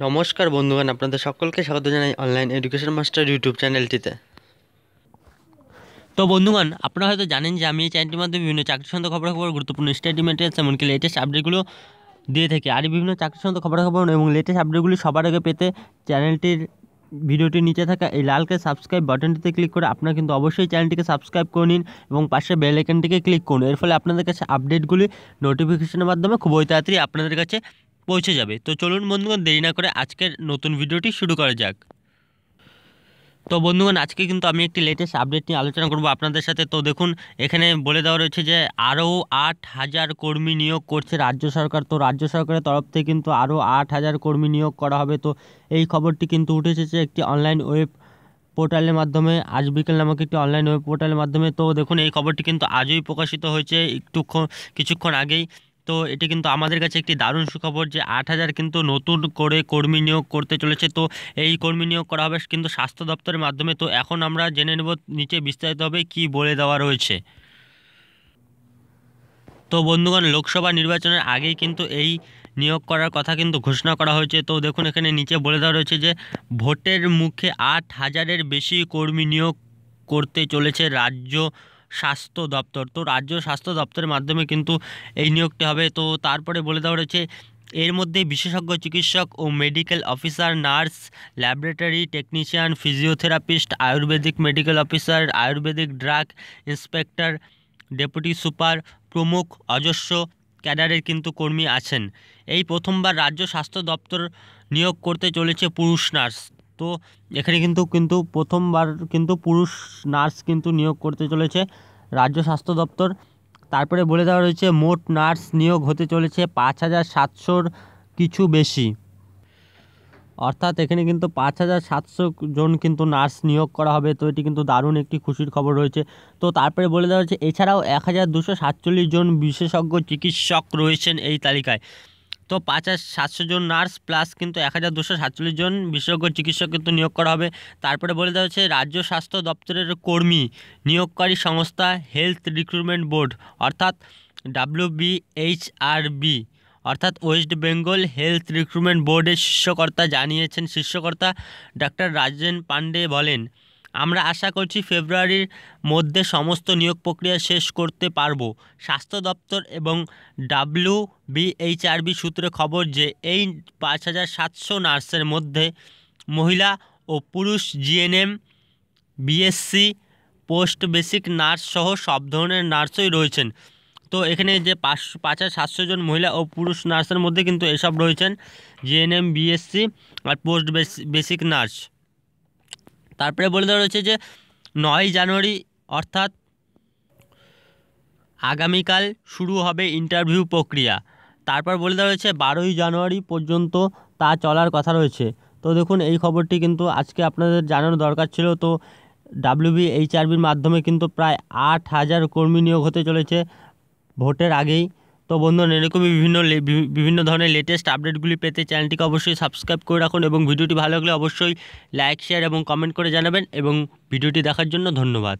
নমস্কার বন্ধুগণ, আপনাদের সকলকে স্বাগত জানাই অনলাইন এডুকেশন মাস্টার ইউটিউব চ্যানেলটিতে তো বন্ধুগণ, আপনারা হয়তো জানেন যে আমি এই চ্যানেলটির মাধ্যমে বিভিন্ন চাকরি সংক্রান্ত খবরাখবর, গুরুত্বপূর্ণ মেটেরিয়ালস এমনকি লেটেস্ট আপডেটগুলো দিয়ে থাকি। আর বিভিন্ন চাকরি সংক্রান্ত খবরাখবর এবং লেটেস্ট আপডেটগুলি সবার আগে পেতে চ্যানেলটির ভিডিওটির নিচে থাকা এই লালকে সাবস্ক্রাইব বাটনটিতে ক্লিক করে আপনারা কিন্তু অবশ্যই চ্যানেলটিকে সাবস্ক্রাইব করে নিন এবং পাশে বেল আইকনটিকে ক্লিক করুন। এর ফলে আপনাদের কাছে আপডেটগুলি নোটিফিকেশনের মাধ্যমে খুবই তাড়াতাড়ি আপনাদের কাছে পৌঁছে যাবে। তো চলুন বন্ধুগণ, দেরি না করে আজকের নতুন ভিডিওটি শুরু করা যাক। তো বন্ধুগণ, আজকে কিন্তু আমি একটি লেটেস্ট আপডেট নিয়ে আলোচনা করব আপনাদের সাথে। তো দেখুন, এখানে বলে দেওয়া রয়েছে যে, আরও আট হাজার কর্মী নিয়োগ করছে রাজ্য সরকার। তো রাজ্য সরকারের তরফ থেকে কিন্তু আরও আট হাজার কর্মী নিয়োগ করা হবে। তো এই খবরটি কিন্তু উঠে এসেছে একটি অনলাইন ওয়েব পোর্টালের মাধ্যমে, আজ বিকেল নামক একটি অনলাইন ওয়েব পোর্টালের মাধ্যমে। তো দেখুন, এই খবরটি কিন্তু আজই প্রকাশিত হয়েছে একটু কিছুক্ষণ আগেই। তো এটি কিন্তু আমাদের কাছে একটি দারুণ সুখবর যে আট হাজার কিন্তু নতুন করে কর্মী নিয়োগ করতে চলেছে। তো এই কর্মী নিয়োগ করা হবে কিন্তু স্বাস্থ্য দপ্তরের মাধ্যমে। তো এখন আমরা জেনে নেব নিচে বিস্তারিতভাবে কি বলে দেওয়া রয়েছে। তো বন্ধুগণ, লোকসভা নির্বাচনের আগেই কিন্তু এই নিয়োগ করার কথা কিন্তু ঘোষণা করা হয়েছে। তো দেখুন, এখানে নিচে বলে দেওয়া রয়েছে যে ভোটের মুখে আট হাজারের বেশি কর্মী নিয়োগ করতে চলেছে রাজ্য স্বাস্থ্য দপ্তর। তো রাজ্য স্বাস্থ্য দপ্তরের মাধ্যমে কিন্তু এই নিয়োগটি হবে। তো তারপরে বলে দেওয়া রয়েছে, এর মধ্যে বিশেষজ্ঞ চিকিৎসক ও medical officer nurse laboratory technician physiotherapist ayurvedic medical officer ayurvedic drug inspector deputy super প্রমুখ, অজস্র ক্যাডারের কিন্তু কর্মী আছেন। এই প্রথমবার রাজ্য স্বাস্থ্য দপ্তর নিয়োগ করতে চলেছে পুরুষ নার্স। তো এখানে কিন্তু কিন্তু প্রথমবার কিন্তু পুরুষ নার্স কিন্তু নিয়োগ করতে চলেছে রাজ্য স্বাস্থ্য দপ্তর। তারপরে বলে দেওয়া রয়েছে মোট নার্স নিয়োগ হতে চলেছে পাঁচ হাজার সাতশোর কিছু বেশি। অর্থাৎ এখানে কিন্তু পাঁচ হাজার সাতশো জন কিন্তু নার্স নিয়োগ করা হবে, তো এটি কিন্তু দারুণ একটি খুশির খবর রয়েছে। তো তারপরে বলে দেওয়া হচ্ছে, এছাড়াও এক হাজার দুশো সাতচল্লিশ জন বিশেষজ্ঞ চিকিৎসক রয়েছেন এই তালিকায়। তো পাঁচ হাজার সাতশো জন নার্স প্লাস কিন্তু এক হাজার দুশো সাতচল্লিশ জন বিশেষজ্ঞ চিকিৎসক কিন্তু নিয়োগ করা হবে। তারপরে বলে দেওয়া হচ্ছে, রাজ্য স্বাস্থ্য দপ্তরের কর্মী, নিয়োগকারী সংস্থা হেলথ রিক্রুটমেন্ট বোর্ড, অর্থাৎ ডাব্লিউবিএইচআরবি অর্থাৎ ওয়েস্ট বেঙ্গল হেলথ রিক্রুটমেন্ট বোর্ডের শীর্ষকর্তা জানিয়েছেন। শীর্ষকর্তা ডাক্তার রাজেন পান্ডে বলেন আমরা আশা করছি ফেব্রুয়ারির মধ্যে সমস্ত নিয়োগ প্রক্রিয়া শেষ করতে পারব। স্বাস্থ্য দপ্তর এবং ডাব্লিউ বিএইচআরবি সূত্রে খবর যে এই পাঁচ হাজার সাতশো নার্সের মধ্যে মহিলা ও পুরুষ GNM, BSc, post basic nurse সহ সব ধরনের নার্সই রয়েছেন। তো এখানে যে পাঁচ পাঁচ হাজার সাতশো জন মহিলা ও পুরুষ নার্সের মধ্যে কিন্তু এসব রয়েছেন জিএনএম, বিএসসি আর পোস্ট বেসিক নার্স। তারপরে বলে দেওয়া রয়েছে যে নয় জানুয়ারি অর্থাৎ আগামীকাল শুরু হবে ইন্টারভিউ প্রক্রিয়া। তারপর বলে দেওয়া রয়েছে বারোই জানুয়ারি পর্যন্ত তা চলার কথা রয়েছে। তো দেখুন, এই খবরটি কিন্তু আজকে আপনাদের জানানো দরকার ছিল। তো ডাব্লিউবিএইচআরবির মাধ্যমে কিন্তু প্রায় আট হাজার কর্মী নিয়োগ হতে চলেছে। ভোটের আগেই তো বন্ধুরা, এরকমই বিভিন্ন বিভিন্ন ধরনের লেটেস্ট আপডেটগুলি পেতে চ্যানেলটিকে অবশ্যই সাবস্ক্রাইব করে রাখুন এবং ভিডিওটি ভালো লাগলে অবশ্যই লাইক শেয়ার এবং কমেন্ট করে জানাবেন এবং ভিডিওটি দেখার জন্য ধন্যবাদ।